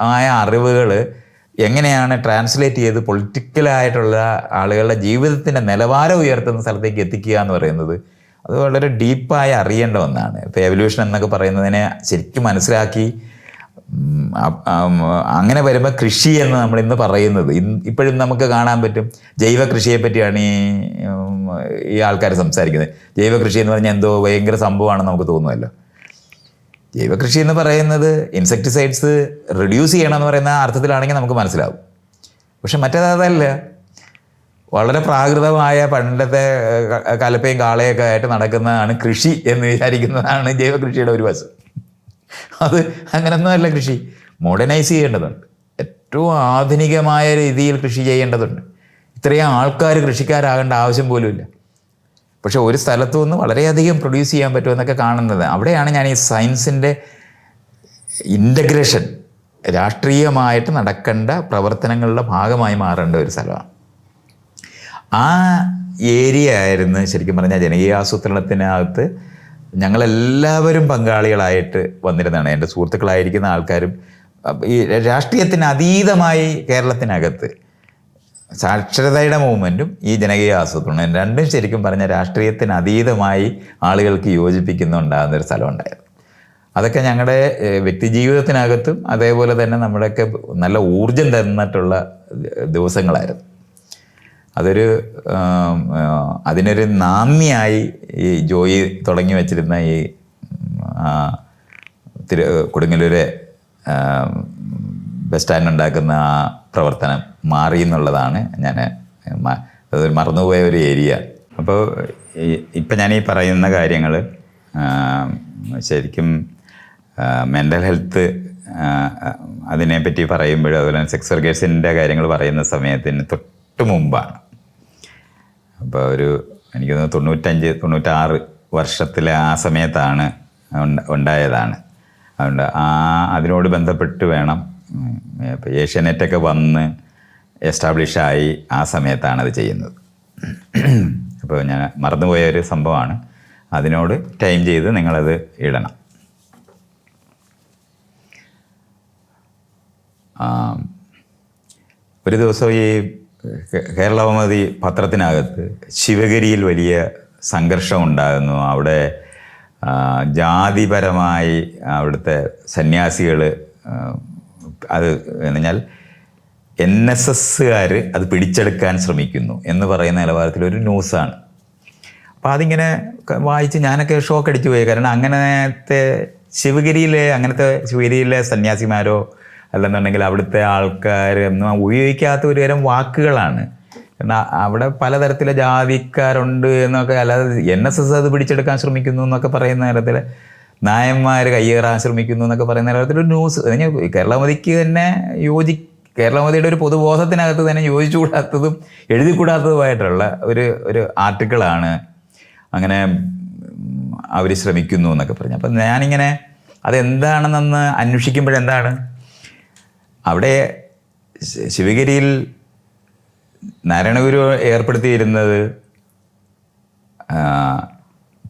ആയ അറിവുകൾ എങ്ങനെയാണ് ട്രാൻസ്ലേറ്റ് ചെയ്ത് പൊളിറ്റിക്കലായിട്ടുള്ള ആളുകളുടെ ജീവിതത്തിന്റെ നിലവാരം ഉയർത്തുന്ന സ്ഥലത്തേക്ക് എത്തിക്കുക എന്ന് പറയുന്നത്? അത് വളരെ ഡീപ്പായി അറിയേണ്ട ഒന്നാണ്. ഇപ്പോൾ എവല്യൂഷൻ എന്നൊക്കെ പറയുന്നതിനെ ശരിക്കും മനസ്സിലാക്കി അങ്ങനെ വരുമ്പോൾ കൃഷി എന്ന് നമ്മൾ ഇന്ന് പറയുന്നത്. ഇപ്പോഴും നമുക്ക് കാണാൻ പറ്റും. ജൈവ കൃഷിയെ പറ്റിയാണ് ഈ ഈ ആൾക്കാർ സംസാരിക്കുന്നത്. ജൈവ കൃഷി എന്ന് പറഞ്ഞാൽ എന്തോ ഭയങ്കര സംഭവമാണെന്ന് നമുക്ക് തോന്നുമല്ലോ. ജൈവ കൃഷി എന്ന് പറയുന്നത് ഇൻസെക്ടിസൈഡ്സ് റിഡ്യൂസ് ചെയ്യണം എന്ന് പറയുന്ന അർത്ഥത്തിലാണെങ്കിൽ നമുക്ക് മനസ്സിലാവും. പക്ഷെ മറ്റേതല്ല. വളരെ പ്രാകൃതമായ പണ്ടത്തെ കലപ്പയും കാളയൊക്കെ ആയിട്ട് നടക്കുന്നതാണ് കൃഷി എന്ന് വിചാരിക്കുന്നതാണ് ജൈവകൃഷിയുടെ ഒരു വശം. അത് അങ്ങനൊന്നുമല്ല കൃഷി. മോഡേണൈസ് ചെയ്യേണ്ടതുണ്ട്. ഏറ്റവും ആധുനികമായ രീതിയിൽ കൃഷി ചെയ്യേണ്ടതുണ്ട്. ഇത്രയും ആൾക്കാർ കൃഷിക്കാരാകേണ്ട ആവശ്യം പോലുമില്ല. പക്ഷെ ഒരു സ്ഥലത്തു നിന്ന് വളരെയധികം പ്രൊഡ്യൂസ് ചെയ്യാൻ പറ്റുമെന്നൊക്കെ കാണുന്നത്. അവിടെയാണ് ഞാൻ ഈ സയൻസിന്റെ ഇന്റഗ്രേഷൻ രാഷ്ട്രീയമായിട്ട് നടക്കേണ്ട പ്രവർത്തനങ്ങളുടെ ഭാഗമായി മാറേണ്ട ഒരു സ്ഥലമാണ്. ആ ഏരിയ ആയിരുന്നു ശരിക്കും പറഞ്ഞാൽ ജനകീയ ആസൂത്രണത്തിനകത്ത് ഞങ്ങളെല്ലാവരും പങ്കാളികളായിട്ട് വന്നിരുന്നതാണ്. എന്റെ സുഹൃത്തുക്കളായിരിക്കുന്ന ആൾക്കാരും ഈ രാഷ്ട്രീയത്തിന് അതീതമായി കേരളത്തിനകത്ത് സാക്ഷരതയുടെ മൂവ്മെന്റും ഈ ജനകീയ ആസൂത്രണം രണ്ടും ശരിക്കും പറഞ്ഞ രാഷ്ട്രീയത്തിന് അതീതമായി ആളുകൾക്ക് യോജിപ്പിക്കുന്നുണ്ടാകുന്ന ഒരു സ്ഥലം ഉണ്ടായിരുന്നു അതൊക്കെ ഞങ്ങളുടെ വ്യക്തി വ്യക്തിജീവിതത്തിനകത്തും അതേപോലെ തന്നെ നമ്മുടെയൊക്കെ നല്ല ഊർജം തന്നിട്ടുള്ള ദിവസങ്ങളായിരുന്നു. അതൊരു അതിനൊരു നാന്ദിയായി ഈ ജോയി തുടങ്ങി വച്ചിരുന്ന ഈ തിരു കൊടുങ്ങല്ലൂരെ ബസ് സ്റ്റാൻഡ് ഉണ്ടാക്കുന്ന ആ പ്രവർത്തനം മാറി എന്നുള്ളതാണ് ഞാൻ അത് മറന്നുപോയ ഒരു ഏരിയ. അപ്പോൾ ഇപ്പം ഞാൻ ഈ പറയുന്ന കാര്യങ്ങൾ ശരിക്കും മെന്റൽ ഹെൽത്ത് അതിനെപ്പറ്റി പറയുമ്പോഴും അതുപോലെ തന്നെ സെക്സ് വർക്കേഴ്സിന്റെ കാര്യങ്ങൾ പറയുന്ന സമയത്തിന് തൊട്ട് മുമ്പാണ്. അപ്പോൾ ഒരു എനിക്ക് തോന്നുന്നു തൊണ്ണൂറ്റഞ്ച് തൊണ്ണൂറ്റാറ് വർഷത്തിലെ ആ സമയത്താണ് ഉണ്ടായതാണ്. അതുകൊണ്ട് ആ അതിനോട് ബന്ധപ്പെട്ട് വേണം ഇപ്പോൾ ഏഷ്യാനെറ്റൊക്കെ വന്ന് എസ്റ്റാബ്ലിഷായി ആ സമയത്താണ് അത് ചെയ്യുന്നത്. അപ്പോൾ ഞാൻ മറന്നുപോയ ഒരു സംഭവമാണ്. അതിനോട് ടൈം ചെയ്ത് നിങ്ങളത് ഇടണം. ഒരു ദിവസം ഈ കേരളകൗമുദി പത്രത്തിനകത്ത് ശിവഗിരിയിൽ വലിയ സംഘർഷം ഉണ്ടാകുന്നു. അവിടെ ജാതിപരമായി അവിടുത്തെ സന്യാസികൾ അത് കഴിഞ്ഞാൽ എൻ എസ് എസ്സുകാർ അത് പിടിച്ചെടുക്കാൻ ശ്രമിക്കുന്നു എന്ന് പറയുന്ന നിലവാരത്തിലൊരു ന്യൂസാണ്. അപ്പോൾ അതിങ്ങനെ വായിച്ച് ഞാനൊക്കെ ഷോക്ക് അടിച്ചു പോയി. കാരണം അങ്ങനത്തെ ശിവഗിരിയിലെ അങ്ങനത്തെ ശിവഗിരിയിലെ സന്യാസിമാരോ അല്ലെന്നുണ്ടെങ്കിൽ അവിടുത്തെ ആൾക്കാർ ഒന്നും ഉപയോഗിക്കാത്ത ഒരു തരം വാക്കുകളാണ്. കാരണം അവിടെ പലതരത്തിലെ ജാതിക്കാരുണ്ട് എന്നൊക്കെ അല്ലാതെ എൻ എസ് എസ് അത് പിടിച്ചെടുക്കാൻ ശ്രമിക്കുന്നു എന്നൊക്കെ പറയുന്ന തരത്തിൽ നായന്മാർ കയ്യേറാൻ ശ്രമിക്കുന്നു എന്നൊക്കെ പറയുന്ന ഒരു ന്യൂസ്. കേരളമതിക്ക് തന്നെ യോജി കേരളമതിയുടെ ഒരു പൊതുബോധത്തിനകത്ത് തന്നെ യോജിച്ചുകൂടാത്തതും എഴുതിക്കൂടാത്തതുമായിട്ടുള്ള ഒരു ഒരു ആർട്ടിക്കിളാണ് അങ്ങനെ അവർ ശ്രമിക്കുന്നു എന്നൊക്കെ പറഞ്ഞു. അപ്പം ഞാനിങ്ങനെ അതെന്താണെന്നൊന്ന് അന്വേഷിക്കുമ്പോഴെന്താണ്? അവിടെ ശിവഗിരിയിൽ നാരായണഗുരു ഏർപ്പെടുത്തിയിരുന്നത്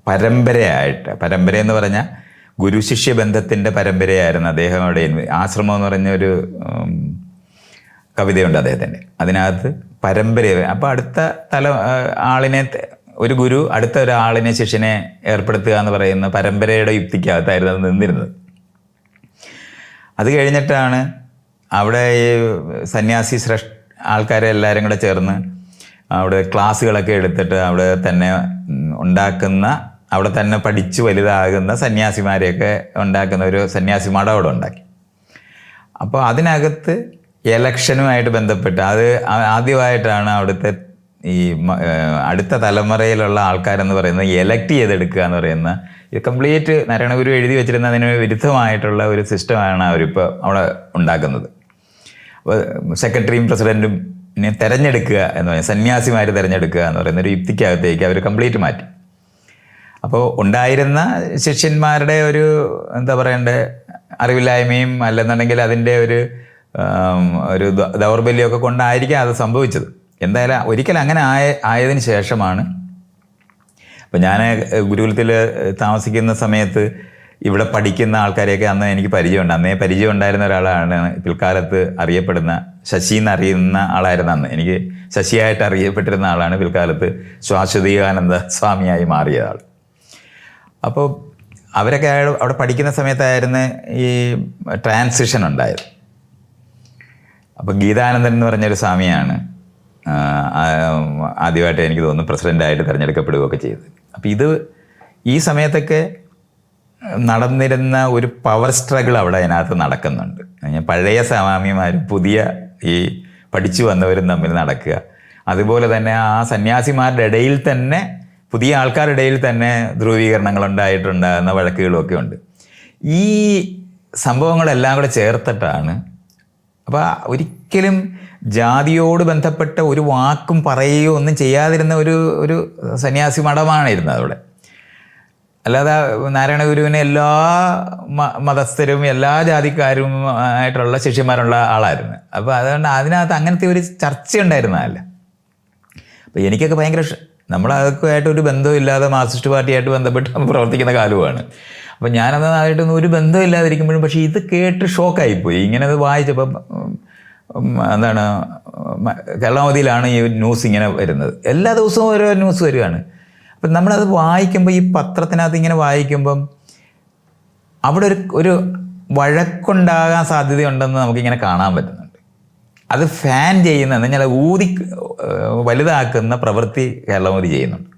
പരമ്പരയായിട്ട് പരമ്പര എന്ന് പറഞ്ഞാൽ ഗുരു ശിഷ്യ ബന്ധത്തിന്റെ പരമ്പരയായിരുന്നു അദ്ദേഹം ആശ്രമം എന്ന് പറഞ്ഞ ഒരു കവിതയുണ്ട് അദ്ദേഹത്തിന്റെ അതിനകത്ത് പരമ്പര അപ്പോൾ അടുത്ത തല ആളിനെ ഒരു ഗുരു അടുത്ത ഒരാളിനെ ശിഷ്യനെ ഏർപ്പെടുത്തുക എന്ന് പറയുന്ന പരമ്പരയുടെ യുക്തിക്കകത്തായിരുന്നു അത് നിന്നിരുന്നത്. അത് കഴിഞ്ഞിട്ടാണ് അവിടെ ഈ സന്യാസി ശ്രേഷ്ഠ ആൾക്കാരെ എല്ലാവരും കൂടെ ചേർന്ന് അവിടെ ക്ലാസ്സുകളൊക്കെ എടുത്തിട്ട് അവിടെ തന്നെ ഉണ്ടാക്കുന്ന അവിടെ തന്നെ പഠിച്ച് വലുതാകുന്ന സന്യാസിമാരെയൊക്കെ ഉണ്ടാക്കുന്ന ഒരു സന്യാസി അവിടെ ഉണ്ടാക്കി. അപ്പോൾ അതിനകത്ത് എലക്ഷനുമായിട്ട് ബന്ധപ്പെട്ട് അത് ആദ്യമായിട്ടാണ് അവിടുത്തെ ഈ അടുത്ത തലമുറയിലുള്ള ആൾക്കാരെന്ന് പറയുന്നത് എലക്ട് ചെയ്തെടുക്കുക എന്ന് പറയുന്ന ഇത് കംപ്ലീറ്റ് നാരായണഗുരു എഴുതി വെച്ചിരുന്ന അതിന് വിരുദ്ധമായിട്ടുള്ള ഒരു സിസ്റ്റമാണ് അവരിപ്പോൾ അവിടെ ഉണ്ടാക്കുന്നത്. അപ്പോൾ സെക്രട്ടറിയും പ്രസിഡന്റും തിരഞ്ഞെടുക്കുക എന്ന് പറയുന്നത് സന്യാസിമാർ തിരഞ്ഞെടുക്കുക എന്ന് പറയുന്ന ഒരു യുക്തിക്കകത്തേക്ക് അവർ കംപ്ലീറ്റ് മാറ്റി. അപ്പോൾ ഉണ്ടായിരുന്ന ശിഷ്യന്മാരുടെ ഒരു എന്താ പറയണ്ടേ അറിവില്ലായ്മയും അല്ലെന്നുണ്ടെങ്കിൽ അതിന്റെ ഒരു ഒരു ദൗർബല്യമൊക്കെ കൊണ്ടായിരിക്കാം അത് സംഭവിച്ചത്. എന്തായാലും ഒരിക്കലും അങ്ങനെ ആയ ആയതിനു ശേഷമാണ് അപ്പോൾ ഞാൻ ഗുരുകുലത്തിൽ താമസിക്കുന്ന സമയത്ത് ഇവിടെ പഠിക്കുന്ന ആൾക്കാരെയൊക്കെ അന്ന് എനിക്ക് പരിചയമുണ്ട്. അന്നേ പരിചയം ഉണ്ടായിരുന്ന ഒരാളാണ് പിൽക്കാലത്ത് അറിയപ്പെടുന്ന ശശി എന്നറിയുന്ന ആളായിരുന്നു അന്ന്. എനിക്ക് ശശിയായിട്ട് അറിയപ്പെട്ടിരുന്ന ആളാണ് പിൽക്കാലത്ത് ശ്വാശ്വതീകാനന്ദ സ്വാമിയായി മാറിയ ആൾ. അപ്പോൾ അവരൊക്കെ അവിടെ പഠിക്കുന്ന സമയത്തായിരുന്നു ഈ ട്രാൻസിഷൻ ഉണ്ടായത്. അപ്പോൾ ഗീതാനന്ദൻ എന്ന് പറഞ്ഞൊരു സ്വാമിയാണ് ആദ്യമായിട്ട് എനിക്ക് തോന്നുന്നു പ്രസിഡന്റായിട്ട് തിരഞ്ഞെടുക്കപ്പെടുകയൊക്കെ ചെയ്തത്. അപ്പോൾ ഇത് ഈ സമയത്തൊക്കെ നടന്നിരുന്ന ഒരു പവർ സ്ട്രഗിൾ അവിടെ അതിനകത്ത് നടക്കുന്നുണ്ട്. പഴയ സ്വാമിമാരും പുതിയ ഈ പഠിച്ചു വന്നവരും തമ്മിൽ നടക്കുക. അതുപോലെ തന്നെ ആ സന്യാസിമാരുടെ ഇടയിൽ തന്നെ പുതിയ ആൾക്കാരുടെ ഇടയിൽ തന്നെ ധ്രുവീകരണങ്ങൾ ഉണ്ടായിട്ടുണ്ടാകുന്ന വഴക്കുകളൊക്കെ ഉണ്ട്. ഈ സംഭവങ്ങളെല്ലാം കൂടെ ചേർത്തിട്ടാണ് അപ്പോൾ ഒരിക്കലും ജാതിയോട് ബന്ധപ്പെട്ട ഒരു വാക്കും പറയുകയോ ഒന്നും ചെയ്യാതിരുന്ന ഒരു ഒരു സന്യാസി മഠമാണ് ഇരുന്നത് അവിടെ. അല്ലാതെ നാരായണ ഗുരുവിനെ എല്ലാ മതസ്ഥരും എല്ലാ ജാതിക്കാരും ആയിട്ടുള്ള ശിഷ്യന്മാരുള്ള ആളായിരുന്നു. അപ്പോൾ അതുകൊണ്ട് അതിനകത്ത് അങ്ങനത്തെ ഒരു ചർച്ച ഉണ്ടായിരുന്നതല്ല അപ്പോൾ എനിക്കൊക്കെ ഭയങ്കര ഷ- നമ്മളതൊക്കെയായിട്ട് ഒരു ബന്ധമില്ലാതെ മാർക്സിസ്റ്റ് പാർട്ടിയായിട്ട് ബന്ധപ്പെട്ട് പ്രവർത്തിക്കുന്ന കാലമാണ് അപ്പോൾ ഞാനത് ആയിട്ടൊന്നും ഒരു ബന്ധമില്ലാതിരിക്കുമ്പോഴും പക്ഷേ ഇത് കേട്ട് ഷോക്കായിപ്പോയി. ഇങ്ങനെ അത് വായിച്ചപ്പം എന്താണ് കേരളാവധിയിലാണ് ഈ ന്യൂസ് ഇങ്ങനെ വരുന്നത്. എല്ലാ ദിവസവും ഓരോ ന്യൂസ് വരികയാണ്. അപ്പം നമ്മളത് വായിക്കുമ്പോൾ ഈ പത്രത്തിനകത്ത് ഇങ്ങനെ വായിക്കുമ്പം അവിടെ ഒരു ഒരു വഴക്കുണ്ടാകാൻ സാധ്യതയുണ്ടെന്ന് നമുക്കിങ്ങനെ കാണാൻ പറ്റുന്നുണ്ട് അത് ഫാൻ ചെയ്യുന്ന എന്ന് വെച്ചാൽ ഊതി വലുതാക്കുന്ന പ്രവൃത്തി കേരളമോദി ചെയ്യുന്നുണ്ട്.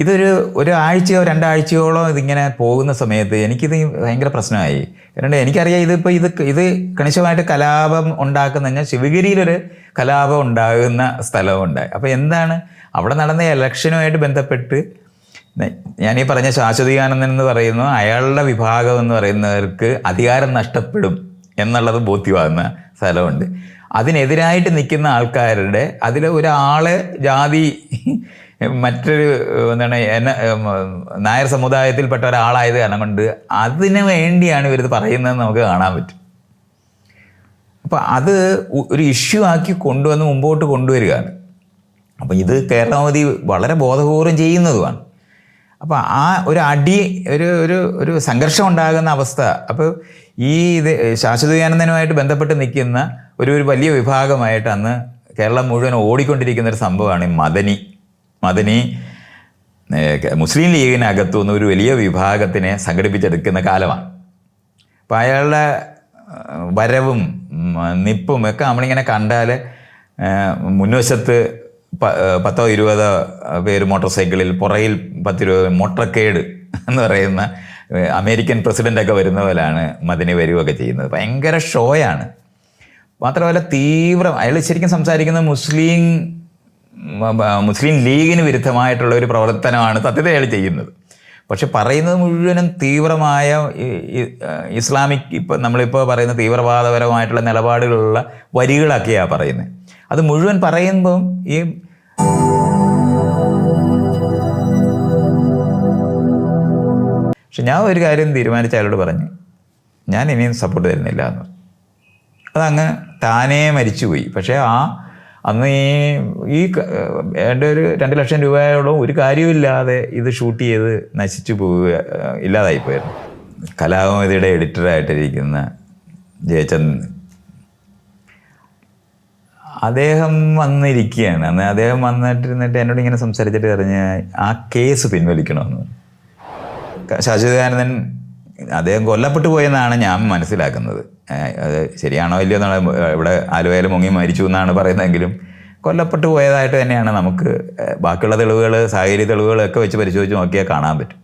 ഇതൊരു ഒരാഴ്ചയോ രണ്ടാഴ്ചയോളം ഇതിങ്ങനെ പോകുന്ന സമയത്ത് എനിക്കിത് ഭയങ്കര പ്രശ്നമായി. കാരണം എനിക്കറിയാം ഇതിപ്പോൾ ഇത് ഇത് കണിശമായിട്ട് കലാപം ഉണ്ടാക്കുന്ന കഴിഞ്ഞാൽ ശിവഗിരിയിലൊരു കലാപം ഉണ്ടാകുന്ന സ്ഥലമുണ്ട്. അപ്പോൾ എന്താണ്? അവിടെ നടന്ന ഇലക്ഷനുമായിട്ട് ബന്ധപ്പെട്ട് ഞാൻ ഞാനീ പറഞ്ഞ ശാശ്വതികാനന്ദൻ എന്ന് പറയുന്നു അയാളുടെ വിഭാഗം എന്ന് പറയുന്നവർക്ക് അധികാരം നഷ്ടപ്പെടും. എന്നുള്ളത് ബോധ്യമാകുന്ന സ്ഥലമുണ്ട്. അതിനെതിരായിട്ട് നിൽക്കുന്ന ആൾക്കാരുടെ അതിൽ ഒരാൾ ജാതി മറ്റൊരു എന്താണ് നായർ സമുദായത്തിൽപ്പെട്ട ഒരാളായത് കാരണം കൊണ്ട് അതിന് വേണ്ടിയാണ് ഇവരിത് പറയുന്നതെന്ന് നമുക്ക് കാണാൻ പറ്റും. അപ്പോൾ അത് ഒരു ഇഷ്യൂ ആക്കി കൊണ്ടുവന്ന് മുമ്പോട്ട് കൊണ്ടുവരികയാണ്. അപ്പം ഇത് കേരളമതി വളരെ ബോധപൂർവം ചെയ്യുന്നതുമാണ്. അപ്പോൾ ആ ഒരു അടി ഒരു ഒരു ഒരു സംഘർഷം ഉണ്ടാകുന്ന അവസ്ഥ. അപ്പോൾ ഈ ഇത് ശാശ്വതയാനന്ദനുമായിട്ട് ബന്ധപ്പെട്ട് നിൽക്കുന്ന ഒരു ഒരു വലിയ വിഭാഗമായിട്ട് അന്ന് കേരളം മുഴുവൻ ഓടിക്കൊണ്ടിരിക്കുന്ന ഒരു സംഭവമാണ് ഈ മദനി. മദനി മുസ്ലിം ലീഗിനകത്തു നിന്ന് ഒരു വലിയ വിഭാഗത്തിനെ സംഘടിപ്പിച്ചെടുക്കുന്ന കാലമാണ്. അപ്പം അയാളുടെ വരവും നിപ്പും ഒക്കെ നമ്മളിങ്ങനെ കണ്ടാൽ മുൻവശത്ത് പത്തോ ഇരുപതോ പേര് മോട്ടോർ സൈക്കിളിൽ പുറയിൽ പത്തിരുപത് മോട്ടർക്കേട് എന്ന് പറയുന്ന അമേരിക്കൻ പ്രസിഡന്റൊക്കെ വരുന്ന പോലെയാണ് മദിനി വരികയൊക്കെ ചെയ്യുന്നത്. ഭയങ്കര ഷോയാണ്. മാത്രമല്ല തീവ്രം അയാൾ ശരിക്കും സംസാരിക്കുന്നത് മുസ്ലിം മുസ്ലിം ലീഗിന് വിരുദ്ധമായിട്ടുള്ള ഒരു പ്രവർത്തനമാണ് സത്യത്തിൽ അയാൾ ചെയ്യുന്നത്. പക്ഷെ പറയുന്നത് മുഴുവനും തീവ്രമായ ഇസ്ലാമിക് ഇപ്പം നമ്മളിപ്പോൾ പറയുന്ന തീവ്രവാദപരമായിട്ടുള്ള നിലപാടുകളുള്ള വരികളൊക്കെയാണ് പറയുന്നത്. അത് മുഴുവൻ പറയുമ്പം ഈ പക്ഷെ ഞാൻ ഒരു കാര്യം തീരുമാനിച്ച അയാളോട് പറഞ്ഞു ഞാൻ ഇനിയും സപ്പോർട്ട് തരുന്നില്ല എന്ന്. അതങ്ങ് താനേ മരിച്ചുപോയി. പക്ഷേ ആ അന്ന് ഈ ഈ എന്റെ ഒരു രണ്ട് ലക്ഷം രൂപയോളം ഒരു കാര്യമില്ലാതെ ഇത് ഷൂട്ട് ചെയ്ത് നശിച്ചു പോവുക ഇല്ലാതായിപ്പോയിരുന്നു. കലാകൗമുദിയുടെ എഡിറ്ററായിട്ടിരിക്കുന്ന ജയചന്ദ്രൻ. അദ്ദേഹം വന്നിരിക്കുകയാണ്. അന്ന് അദ്ദേഹം വന്നിട്ടിരുന്നിട്ട് എന്നോട് ഇങ്ങനെ സംസാരിച്ചിട്ട് പറഞ്ഞ് ആ കേസ് പിൻവലിക്കണമെന്ന്. ശാശ്വതാനന്ദൻ അദ്ദേഹം കൊല്ലപ്പെട്ടു പോയെന്നാണ് ഞാൻ മനസ്സിലാക്കുന്നത്. അത് ശരിയാണോ ഇല്ലയോ എന്നാണ് ഇവിടെ ആലുവയിൽ മുങ്ങി മരിച്ചു എന്നാണ് പറയുന്നതെങ്കിലും കൊല്ലപ്പെട്ടു പോയതായിട്ട് തന്നെയാണ് നമുക്ക് ബാക്കിയുള്ള തെളിവുകൾ സാഹചര്യ തെളിവുകളൊക്കെ വെച്ച് പരിശോധിച്ച് നോക്കിയാൽ കാണാൻ പറ്റും.